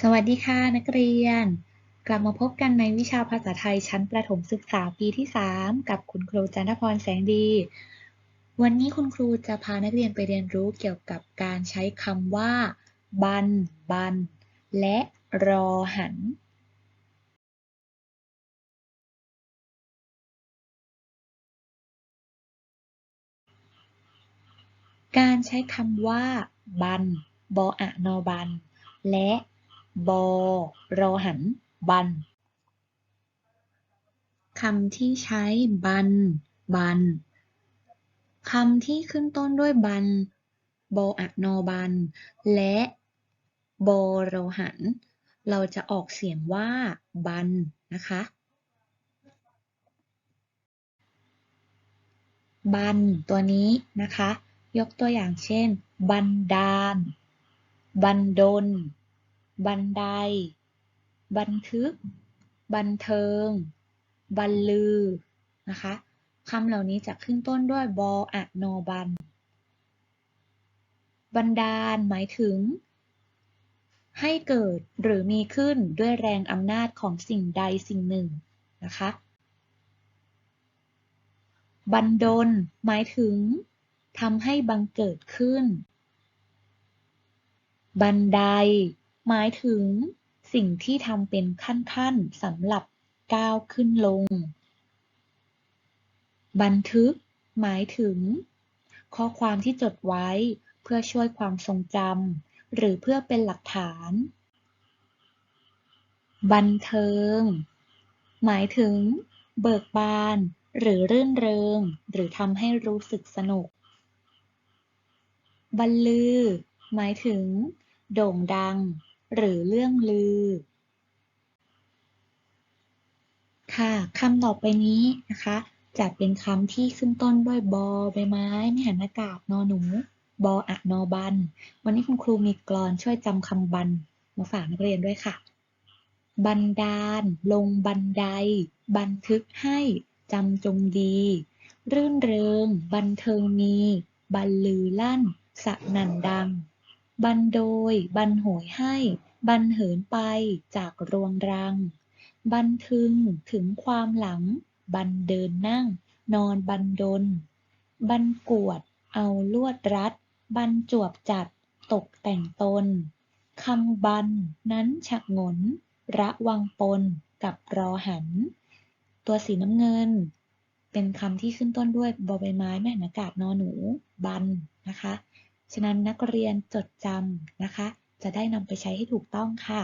สวัสดีค่ะนักเรียน กลับมาพบกันในวิชาภาษาไทยชั้นประถมศึกษาปีที่ 3 กับคุณครูจันทพรแสงดี วันนี้คุณครูจะพานักเรียนไปเรียนรู้เกี่ยวกับการใช้คำว่า บัน บัน และรอหัน การใช้คำว่า บันบออะนอบัน และ บอรอหัน บัน คำที่ใช้บัน บัน คำที่ขึ้นต้นด้วยบัน บออะนอบัน และบอรอหัน เราจะออกเสียงว่าบันนะคะ บันตัวนี้นะคะ ยกตัวอย่างเช่น บันดาล บันดล บันได บันทึก บันเทิง บันลือ นะคะคำเหล่านี้จะขึ้นต้นด้วยบออะนอบัน บันดาลหมายถึง ให้เกิดหรือมีขึ้นด้วยแรงอำนาจของสิ่งใดสิ่งหนึ่งนะคะ บันดลหมายถึงทำให้บังเกิดขึ้น บันได หมายถึงสิ่งที่ทำเป็นขั้นๆสำหรับก้าวขึ้นลง บันทึก หมายถึง ข้อความที่จดไว้เพื่อช่วยความทรงจำหรือเพื่อเป็นหลักฐาน บันเทิง หมายถึง เบิกบาน หรือรื่นเริง หรือทำให้รู้สึกสนุกบันลือ หมายถึง โด่งดัง หรือเรื่องลือ ค่ะคำต่อไปนี้นะคะ จะเป็นคำที่ขึ้นต้นด้วยบอใบไม้ไม่หันอากาศนอหนู บออะนอบัน วันนี้คุณครูมีกลอนช่วยจำคำบันมาฝากนักเรียนด้วยค่ะ บันดาล ลงบันได บันทึกให้จำจงดี รื่นเริง บันเทิงมีบันลือลั่นสนั่นดัง บันโดย บันโหยให้ บันเหินไป จากรวงรัง บันทึง ถึงความหลัง บันเดินนั่ง นอนบันดลบันกวด เอาลวดรัด บันจวบจัด ตกแต่งตน คำบัน นั้นฉะงน ระวังปน กับรอหัน ตัวสีน้ำเงิน เป็นคำที่ขึ้นต้นด้วยบอใบไม้แม่นอากาศนอหนู บันนะคะ ฉะนั้นนักเรียนจดจำนะคะ จะได้นำไปใช้ให้ถูกต้องค่ะ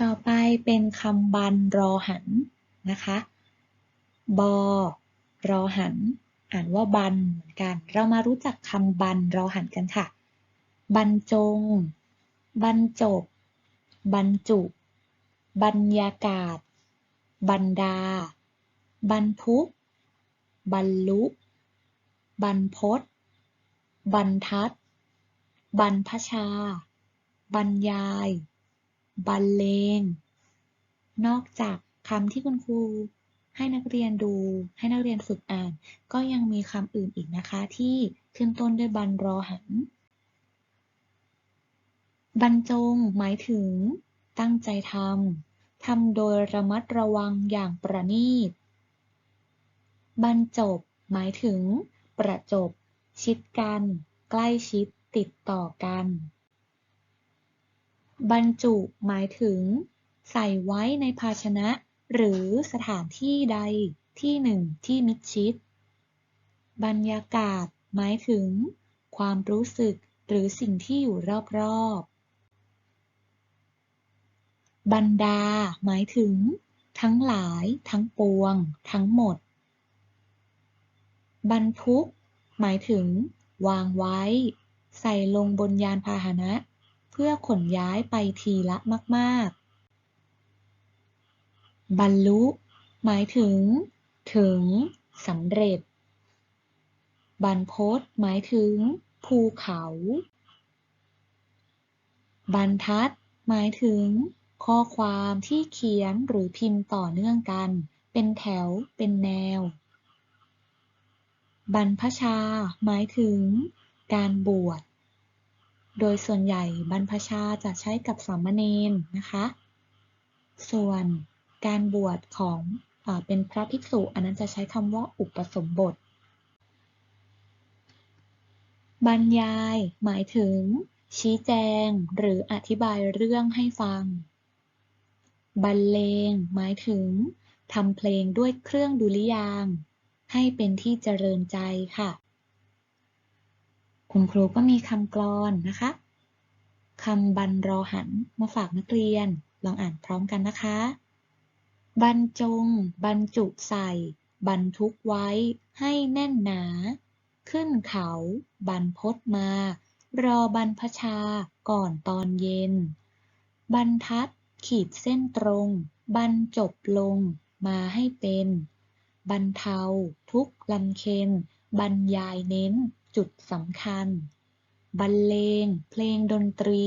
ต่อไปเป็นคำบันรอหันนะคะ บอ รอหัน อ่านว่าบันเหมือนกัน เรามารู้จักคำบันรอหันกันค่ะ บรรจง บรรจบบรรจุ บรรยากาศ บรรดา บรรทุก บรรลุ บรรพต บรรทัด บรรพชา บรรยาย บรรเลง นอกจากคำที่คุณครูให้นักเรียนดู ให้นักเรียนฝึกอ่าน ก็ยังมีคำอื่นอีกนะคะ ที่ขึ้นต้นด้วยบรรรอหัน บรรจงหมายถึง ตั้งใจทำทำโดยระมัดระวังอย่างประณีต บรรจบ หมายถึง ประจบ ชิดกัน ใกล้ชิดติดต่อกัน บรรจุหมายถึง ใส่ไว้ในภาชนะ หรือสถานที่ใดที่หนึ่งที่มิดชิด บรรยากาศหมายถึง ความรู้สึกหรือสิ่งที่อยู่รอบๆ บรรดา หมายถึง ทั้งหลาย ทั้งปวง ทั้งหมด บรรทุก หมายถึง วางไว้ ใส่ลงบนยานพาหนะ เพื่อขนย้ายไปทีละมากๆ บรรลุ หมายถึง ถึงสำเร็จ บรรพตหมายถึง ภูเขา บรรทัด หมายถึง ข้อความที่เขียนหรือพิมพ์ต่อเนื่องกัน เป็นแถวเป็นแนว บรรพชา หมายถึงการบวช โดยส่วนใหญ่บรรพชาจะใช้กับสามเณรนะคะ ส่วนการบวชของเอเป็นพระภิกษุ อันนั้นจะใช้คำว่าอุปสมบท บรรยาย หมายถึง ชี้แจง หรืออธิบายเรื่องให้ฟัง บรรเลง หมายถึงทำเพลงด้วยเครื่องดุริยาง ให้เป็นที่เจริญใจค่ะ คุณครูก็มีคำกลอนนะคะคำบรรรอหันมาฝากนักเรียน ลองอ่านพร้อมกันนะคะ บรรจง บรรจุใส่ บรรทุกไว้ให้แน่นหนา ขึ้นเขา บรรพตมา รอบรรพชาก่อนตอนเย็น บรรทัด ขีดเส้นตรง บรรจบลง มาให้เป็น บรรเทา ทุกลำเค็น บรรยายเน้น จุดสำคัญ บรรเลง เพลงดนตรี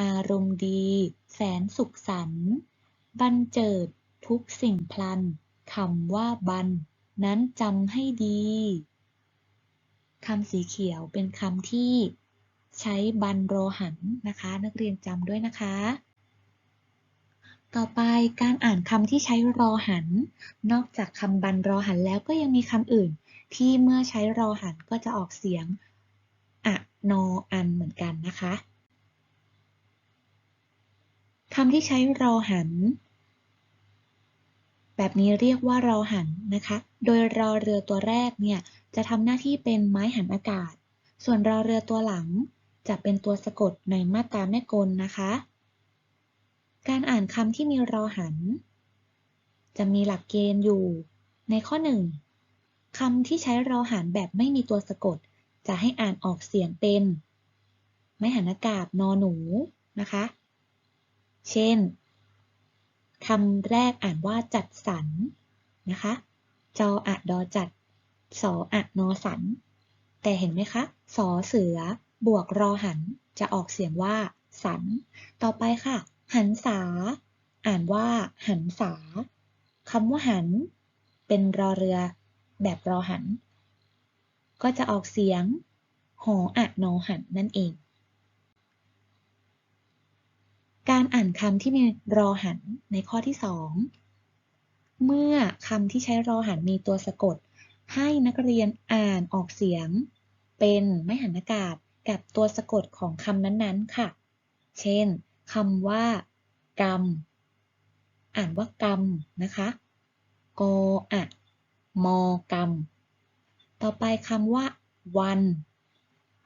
อารมณ์ดี แสนสุขสันต์บรรเจิด ทุกสิ่งพลันคำว่าบรรนั้นจำให้ดีคำสีเขียวเป็นคำที่ใช้บรรโรหันนะคะ นักเรียนจำด้วยนะคะ ต่อไปการอ่านคำที่ใช้รอหัน นอกจากคำบรรรอหันแล้วก็ยังมีคำอื่น ที่เมื่อใช้รอหันก็จะออกเสียงอะนออันเหมือนกันนะคะคำที่ใช้รอหัน แบบนี้เรียกว่ารอหันนะคะ โดยรอเรือตัวแรกเนี่ยจะทำหน้าที่เป็นไม้หันอากาศ ส่วนรอเรือตัวหลังจะเป็นตัวสะกดในมาตราแม่กลนะคะ การอ่านคำที่มีรอหัน จะมีหลักเกณฑ์อยู่ ในข้อ 1คำที่ใช้รอหันแบบไม่มีตัวสะกด จะให้อ่านออกเสียงเป็น ไม้หันอากาศนอหนูนะคะ เช่นคำแรกอ่านว่าจัดสรรนะคะ จออะดอจัด สออะนอสัน แต่เห็นไหมคะ สอเสือบวกรอหัน จะออกเสียงว่า สัน ต่อไปค่ะ หันษา อ่านว่า หันษาคำว่าหัน เป็นรอเรือ แบบรอหัน ก็จะออกเสียง หออะนอหันนั่นเอง การอ่านคำที่มีรอหันในข้อที่2เมื่อคำที่ใช้รอหันมีตัวสะกด ให้นักเรียนอ่านออกเสียง เป็นไม่หันอากาศกับตัวสะกดของคำนั้นๆ ค่ะ เช่น คำว่า กรรม อ่านว่ากรรมนะคะกอะมอกรรม ต่อไปคำว่า วัน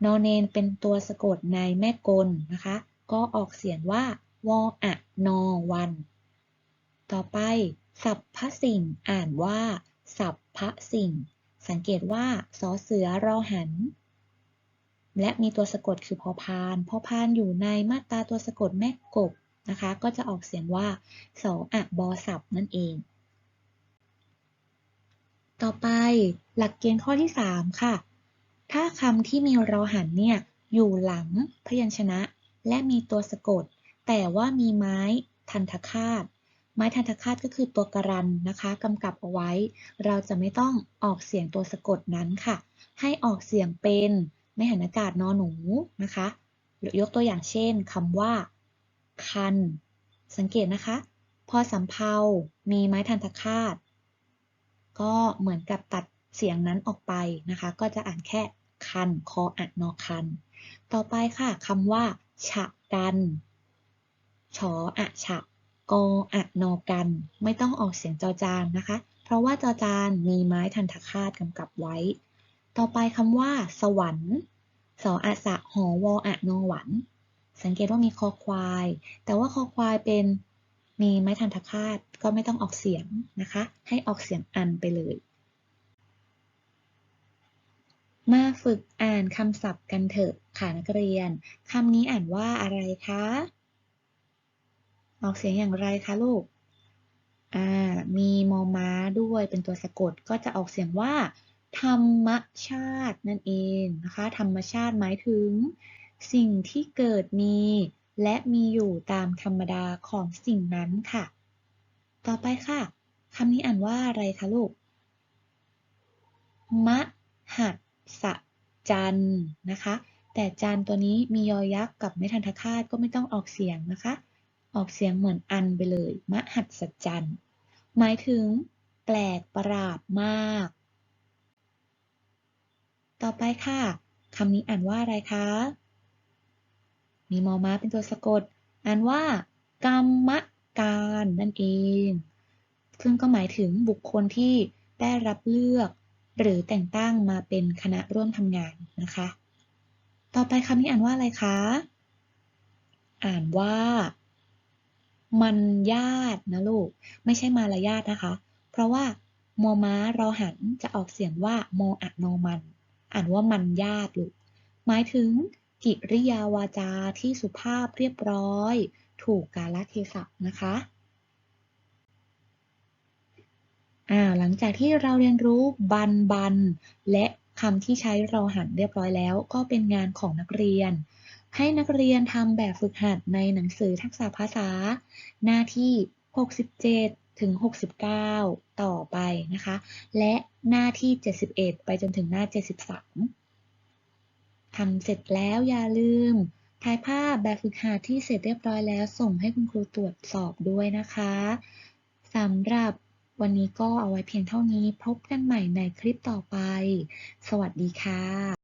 นอเนนเป็นตัวสะกดในแม่กลนะคะ ก็ออกเสียงว่าวออะนอวัน ต่อไปสัพพสิ่งอ่านว่า สัพพสิ่ง สังเกตว่าสอเสือรอหัน และมีตัวสะกดคือพอพาน พอพานอยู่ในมาตราตัวสะกดแม่กบนะคะ ก็จะออกเสียงว่าสออะบอสับนั่นเอง ต่อไปหลักเกณฑ์ข้อที่ 3 ค่ะ ถ้าคำที่มีรอหันเนี่ยอยู่หลังพยัญชนะ และมีตัวสะกด แต่ว่ามีไม้ทันทคาตไม้ทันทคาตก็คือตัวกรันนะคะกำกับเอาไว้ เราจะไม่ต้องออกเสียงตัวสะกดนั้นค่ะ ให้ออกเสียงเป็น ไม่หันอากาศนอหนูนะคะหรือยกตัวอย่างเช่นคำว่า คัน สังเกตนะคะ พอสำเพามีไม้ทันทคาต ก็เหมือนกับตัดเสียงนั้นออกไปนะคะ ก็จะอ่านแค่คัน คออะนอคัน ต่อไปค่ะคำว่า ฉะกัน ชออะฉะ กออะนอกัน ไม่ต้องออกเสียงจอจานนะคะ เพราะว่าจอจานมีไม้ทันทคาตกำกับไว้ ต่อไปคำว่า สวรรค์สออะสะหอวออะนอหวัน สังเกตว่ามีคอควาย แต่ว่าคอควายเป็นมีไม้ทันทคาตก็ไม่ต้องออกเสียงนะคะ ให้ออกเสียงอันไปเลย มาฝึกอ่านคำศัพท์กันเถอะค่ะนักเรียนคำนี้อ่านว่าอะไรคะ ออกเสียงอย่างไรคะลูก อ่า มีมอม้าด้วยเป็นตัวสะกดก็จะออกเสียงว่า ธรรมชาตินั่นเองนะคะ ธรรมชาติหมายถึง สิ่งที่เกิดมี และมีอยู่ตามธรรมดาของสิ่งนั้นค่ะ ต่อไปค่ะคำนี้อ่านว่าอะไรคะลูกมหัศจรรย์นะคะ แต่จานตัวนี้มียอยักษ์กับไม่ทันทคาตก็ไม่ต้องออกเสียงนะคะ ออกเสียงเหมือนอันไปเลยมหัศจรรย์หมายถึง แปลกประหลาดมาก ต่อไปค่ะคำนี้อ่านว่าอะไรคะ มีมอม้าเป็นตัวสะกด อ่านว่ากรรมการนั่นเอง ซึ่งก็หมายถึงบุคคลที่ได้รับเลือก หรือแต่งตั้งมาเป็นคณะร่วมทำงานนะคะ ต่อไปคำนี้อ่านว่าอะไรคะ อ่านว่ามันญาตินะลูก ไม่ใช่มารยาทนะคะ เพราะว่ามอม้ารอหันจะออกเสียงว่ามออะนอมัน อ่านว่ามันญาติลูกหมายถึงกิริยาวาจาที่สุภาพเรียบร้อย ถูกกาลเทศะนะคะอ่าหลังจากที่เราเรียนรู้บันบัน และคำที่ใช้รอหันเรียบร้อยแล้ว ก็เป็นงานของนักเรียน ให้นักเรียนทำแบบฝึกหัดในหนังสือทักษะภาษา หน้าที่ 67 ถึง 69 ต่อไปนะคะ และหน้าที่ 71 ไปจนถึงหน้า 73ทำเสร็จแล้วอย่าลืมถ่ายภาพแบบฝึกหัดที่เสร็จเรียบร้อยแล้ว ส่งให้คุณครูตรวจสอบด้วยนะคะสำหรับวันนี้ก็เอาไว้เพียงเท่านี้พบกันใหม่ในคลิปต่อไป สวัสดีค่ะ